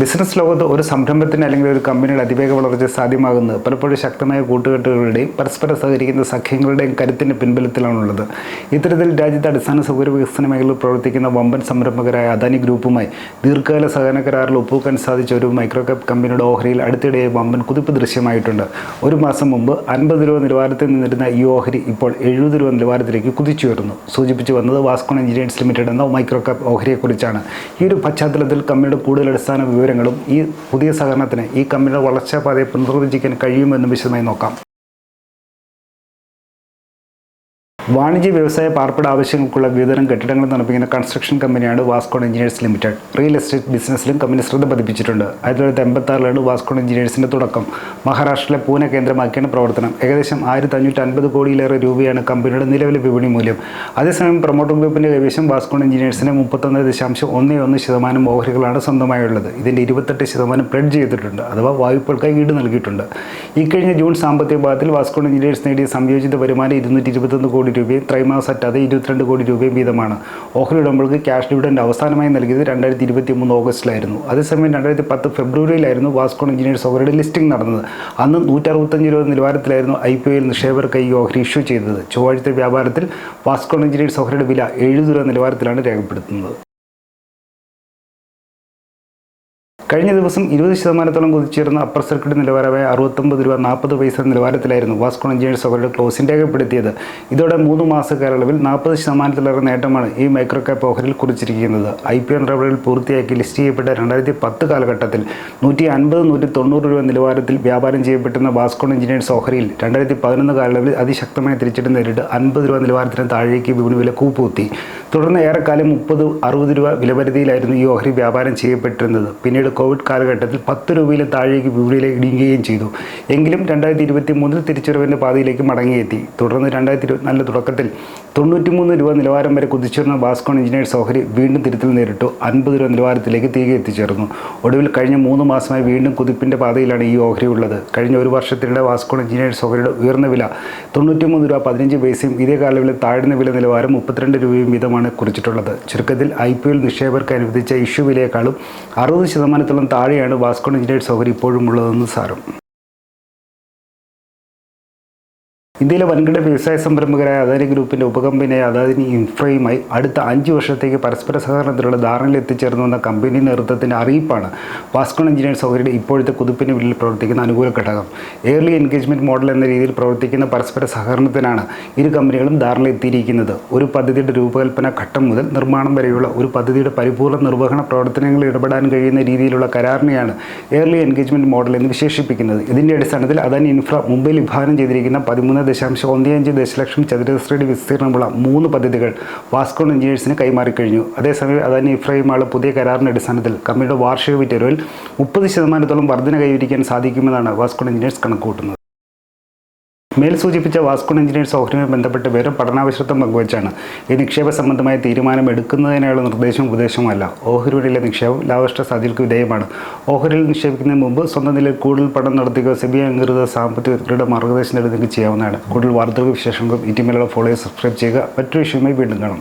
Business ലോകത്ത് ഒരു സംരംഭത്തിന് അല്ലെങ്കിൽ ഒരു കമ്പനിയുടെ അതിവേഗ വളർച്ച സാധ്യമാകുന്നത് പലപ്പോഴും ശക്തമായ കൂട്ടുകെട്ടുകളുടെയും പരസ്പരം സഹകരിക്കുന്ന സഖ്യങ്ങളുടെയും കരുത്തിന്റെ പിൻബലത്തിലാണുള്ളത്. ഇത്തരത്തിൽ രാജ്യത്തെ അടിസ്ഥാന സൗകര്യ വികസന മേഖലയിൽ പ്രവർത്തിക്കുന്ന വമ്പൻ സംരംഭകരായ അദാനി ഗ്രൂപ്പുമായി ദീർഘകാല സഹകരണ കരാറിൽ ഒപ്പുവെക്കാൻ സാധിച്ച ഒരു മൈക്രോ ക്യാപ് കമ്പനിയുടെ ഓഹരിയിൽ അടുത്തിടെ വമ്പൻ കുതിപ്പ് ദൃശ്യമായിട്ടുണ്ട്. ഒരു മാസം മുമ്പ് അൻപത് രൂപ നിലവാരത്തിൽ നിന്നിരുന്ന ഈ ഓഹരി ഇപ്പോൾ എഴുപത് രൂപ നിലവാരത്തിലേക്ക് കുതിച്ചുയർന്നു സൂചിപ്പിച്ചു വന്നത് വാസ്കോൺ എഞ്ചിനീയേഴ്സ് ലിമിറ്റഡ് എന്ന മൈക്രോ ക്യാപ് ഓഹരിയെക്കുറിച്ചാണ്. ഈ ഒരു പശ്ചാത്തലത്തിൽ കമ്പനിയുടെ കൂടുതൽ അടിസ്ഥാന വിവരങ്ങളും ഈ പുതിയ സഹകരണത്തിന് ഈ കമ്പനിയുടെ വളർച്ചാ പാതയെ പുനർനിർവചിക്കാൻ കഴിയുമെന്ന് വിശദമായി നോക്കാം. വാണിജ്യ വ്യവസായ പാർപ്പിട ആവശ്യങ്ങൾക്കുള്ള വിവിധതരം കെട്ടിടങ്ങൾ നിർമ്മിക്കുന്ന കൺസ്ട്രക്ഷൻ കമ്പനിയാണ് Vascon engineers limited real estate ബിസിനസ്സിലും company ശ്രദ്ധ പതിപ്പിച്ചിട്ടുണ്ട്. ആയിരത്തി തൊള്ളായിരത്തി എൺപത്തി വാസ്കോൺ എഞ്ചിനീയേഴ്സിന്റെ തുടക്കം. മഹാരാഷ്ട്രയിലെ പൂനെ കേന്ദ്രമാക്കിയാണ് പ്രവർത്തനം. ഏകദേശം ആയിരത്തി അഞ്ഞൂറ്റി അൻപത് കോടിയിലേറെ രൂപയാണ് കമ്പനിയുടെ നിലവിലെ വിപണി മൂല്യം. അതേസമയം പ്രൊമോട്ടർ ഗ്രൂപ്പിന്റെ കൈവശം വാസ്കോൺ എഞ്ചിനീയേഴ്സിന് മുപ്പത്തൊന്ന് ദശാംശം ഒന്ന് ഒന്ന് ശതമാനം ഓഹരികളാണ് സ്വന്തമായുള്ളത്. ഇതിന്റെ ഇരുപത്തെട്ട് ശതമാനം പ്ലെഡ് ചെയ്തിട്ടുണ്ട് അഥവാ വായ്പകൾക്കായി ഈട് നൽകിയിട്ടുണ്ട്. ഇക്കഴിഞ്ഞ ജൂൺ സാമ്പത്തിക ഭാഗത്തിൽ വാസ്കോൺ എഞ്ചിനീയേഴ്സ് നേടിയ സംയോജിത വരുമാനം ഇരുന്നൂറ്റി ഇരുപത്തൊന്ന് കോടി രൂപയും ത്രൈമാസ അറ്റാതെ ഇരുപത്തിരണ്ട് കോടി രൂപയും വീതമാണ്. ഓഹരി ഉടമകൾക്ക് ക്യാഷ് ഡിവിഡൻഡ് അവസാനമായി നൽകിയത് രണ്ടായിരത്തി ഇരുപത്തി മൂന്ന് ഓഗസ്റ്റിലായിരുന്നു. അതേസമയം രണ്ടായിരത്തി പത്ത് ഫെബ്രുവരിയിലായിരുന്നു വാസ്കോൺ എഞ്ചിനീയേഴ്സ് ഓഹരിയുടെ ലിസ്റ്റിംഗ് നടന്നത്. അന്ന് നൂറ്ററുപത്തഞ്ച് രൂപ നിലവാരത്തിലായിരുന്നു ഐ പി ഒയിൽ നിക്ഷേപകർക്ക് ഈ ഓഹരി ഇഷ്യൂ ചെയ്തത്. ചൊവ്വാഴ്ചത്തെ വ്യാപാരത്തിൽ വാസ്കോൺ എഞ്ചിനീയേഴ്സ് ഓഹരിയുടെ വില എഴുപത് രൂപ നിലവാരത്തിലാണ് രേഖപ്പെടുത്തുന്നത്. കഴിഞ്ഞ ദിവസം ഇരുപത് ശതമാനത്തോളം കുതിച്ചിരുന്ന അപ്പർ സർക്യൂട്ട് നിലവാരമായ അറുപത്തൊമ്പത് രൂപ നാൽപ്പത് പൈസ നിലവാരത്തിലായിരുന്നു വാസ്കോൺ എഞ്ചിനീയേഴ്സ് അവരുടെ ക്ലോസിംഗ് രേഖപ്പെടുത്തിയത്. ഇതോടെ മൂന്ന് മാസ കാലയളവിൽ നാൽപ്പത് ശതമാനത്തിലേറെ നേട്ടമാണ് ഈ മൈക്രോ ക്യാപ്പ് ഓഹരിൽ കുറിച്ചിരിക്കുന്നത് ഐ പി എൻ റവലിൽ പൂർത്തിയാക്കി ലിസ്റ്റ് ചെയ്യപ്പെട്ട രണ്ടായിരത്തി പത്ത് കാലഘട്ടത്തിൽ നൂറ്റി അൻപത് നൂറ്റി തൊണ്ണൂറ് രൂപ നിലവാരത്തിൽ വ്യാപാരം ചെയ്യപ്പെട്ടിരുന്ന വാസ്കോൺ എഞ്ചിനീയേഴ്സ് ഓഹരിയിൽ രണ്ടായിരത്തി പതിനൊന്ന് കാലയളവിൽ അതിശക്തമായ തിരിച്ചടി നേരിട്ട് അൻപത് രൂപ നിലവാരത്തിന് താഴേക്ക് വിപണി വില കൂപ്പുകുത്തി. തുടർന്ന് ഏറെക്കാലം മുപ്പത് അറുപത് രൂപ വിലപരിധിയിലായിരുന്നു ഈ ഓഹരി വ്യാപാരം ചെയ്യപ്പെട്ടിരുന്നത്. പിന്നീട് കോവിഡ് കാലഘട്ടത്തിൽ പത്ത് രൂപയിലും താഴേക്ക് വിപണിയിലേക്ക് ഇടിയുകയും ചെയ്തു. എങ്കിലും രണ്ടായിരത്തി ഇരുപത്തി മൂന്നിൽ തിരിച്ചുവരവിന്റെ പാതയിലേക്ക് മടങ്ങിയെത്തി. തുടർന്ന് രണ്ടായിരത്തി ഇരുപത്തിനാലിന്റെ തുടക്കത്തിൽ തൊണ്ണൂറ്റിമൂന്ന് രൂപ നിലവാരം വരെ കുതിച്ചിരുന്ന ബാസ്കോൺ എഞ്ചിനീയേഴ്സ് ഓഹരി വീണ്ടും തിരുത്തൽ നേരിട്ടു. അൻപത് രൂപ നിലവാരത്തിലേക്ക് തിരികെ എത്തിച്ചേർന്നു. ഒടുവിൽ കഴിഞ്ഞ മൂന്ന് മാസമായി വീണ്ടും കുതിപ്പിന്റെ പാതയിലാണ് ഈ ഓഹരി ഉള്ളത്. കഴിഞ്ഞ ഒരു വർഷത്തിനിടെ വാസ്കോൺ എഞ്ചിനീയേഴ്സ് ഓഹരിയുടെ ഉയർന്ന വില തൊണ്ണൂറ്റിമൂന്ന് രൂപ പതിനഞ്ച് പൈസയും ഇതേ കാലയളവിൽ താഴ്ന്ന വില നിലവാരം മുപ്പത്തിരണ്ട് രൂപയും വീതമാണ് കുറിച്ചിട്ടുള്ളത്. ചുരുക്കത്തിൽ ഐ പി എൽ നിക്ഷേപകർക്ക് അനുവദിച്ച ഇഷ്യൂ വിലയേക്കാളും അറുപത് ശതമാനത്തോളം താഴെയാണ് വാസ്കോൺ എഞ്ചിനീയേഴ്സ് ഓഹരി ഇപ്പോഴും ഉള്ളതെന്ന് സാരം. ഇന്ത്യയിലെ വൻകിട വ്യവസായ സംരംഭകരായ അദാനി ഗ്രൂപ്പിന്റെ ഉപകമ്പനിയായ അദാനി ഇൻഫ്രയുമായി അടുത്ത അഞ്ച് വർഷത്തേക്ക് പരസ്പര സഹകരണത്തിലുള്ള ധാരണയിൽ എത്തിച്ചേർന്നുവെന്ന കമ്പനി നേതൃത്വത്തിന്റെ അറിയിപ്പാണ്. വാസ്കോൺ എഞ്ചിനീയേഴ്സ് ഓഹരിയുടെ ഇപ്പോഴത്തെ കുതിപ്പിന് പിന്നിൽ പ്രവർത്തിക്കുന്ന അനുകൂല ഘടകം. ഏർലി എൻഗേജ്മെന്റ് മോഡൽ എന്ന രീതിയിൽ പ്രവർത്തിക്കുന്ന പരസ്പര സഹകരണത്തിനാണ് ഇരു കമ്പനികളും ധാരണയിൽ എത്തിയിരിക്കുന്നത്. ഒരു പദ്ധതിയുടെ രൂപകൽപ്പന ഘട്ടം മുതൽ നിർമ്മാണം വരെയുള്ള ഒരു പദ്ധതിയുടെ പരിപൂർണ നിർവഹണ പ്രവർത്തനങ്ങളിൽ ഇടപെടാൻ കഴിയുന്ന രീതിയിലുള്ള കരാറിനെയാണ് ഏർലി എൻഗേജ്മെന്റ് മോഡൽ എന്ന് വിശേഷിപ്പിക്കുന്നത്. ഇതിന്റെ അടിസ്ഥാനത്തിൽ അദാനി ഇൻഫ്ര മുംബൈയിൽ വിഭാവനം ചെയ്തിരിക്കുന്ന പതിമൂന്ന് ദശാംശം ഒന്ന് ദശലക്ഷം ചതുരശ്രടി വിസ്തീർണമുള്ള മൂന്ന് പദ്ധതികൾ വാസ്കോൺ എഞ്ചിനീയേഴ്സിന് കൈമാറിക്കഴിഞ്ഞു അതേസമയം അദാനി ഇഫ്രൈമാൾ പുതിയ കരാറിന്റെ അടിസ്ഥാനത്തിൽ കമ്പനിയുടെ വാർഷിക വിറ്റരുവിൽ മുപ്പത് ശതമാനത്തോളം വർധന കൈവരിക്കാൻ സാധിക്കുമെന്നാണ് വാസ്കോൺ എഞ്ചിനീയേഴ്സ് കണക്കുകൂട്ടുന്നത്. മേൽ സൂചിപ്പിച്ച വാസ്കോൺ എഞ്ചിനീയേഴ്സ് ഓഹരിയുമായി ബന്ധപ്പെട്ട് വെറും പഠനാവശ്യത്വം പങ്കുവച്ചാണ് ഈ നിക്ഷേപ സംബന്ധമായ തീരുമാനം എടുക്കുന്നതിനുള്ള നിർദ്ദേശവും ഉപദേശവുമല്ല ഓഹരിയുടെ നിക്ഷേപം ലാഭഷ്ട സാധ്യതയ്ക്ക് വിധേയമാണ്. ഓഹരിയിൽ നിക്ഷേപിക്കുന്നതിന് മുമ്പ് സ്വന്തം നിലയിൽ കൂടുതൽ പഠനം നടത്തുകയോ സെബി അംഗീകൃത സാമ്പത്തിക വിദഗ്ധരുടെ മാർഗദർശനം എടുക്കുകയും ചെയ്യാവുന്നതാണ്. കൂടുതൽ വാർത്തകൾ വിശേഷങ്ങളും ഇറ്റിമേലുള്ള ഫോളോയെ സബ്സ്ക്രൈബ് ചെയ്യുക. മറ്റൊരു വിഷയമായി വീണ്ടും കാണാം.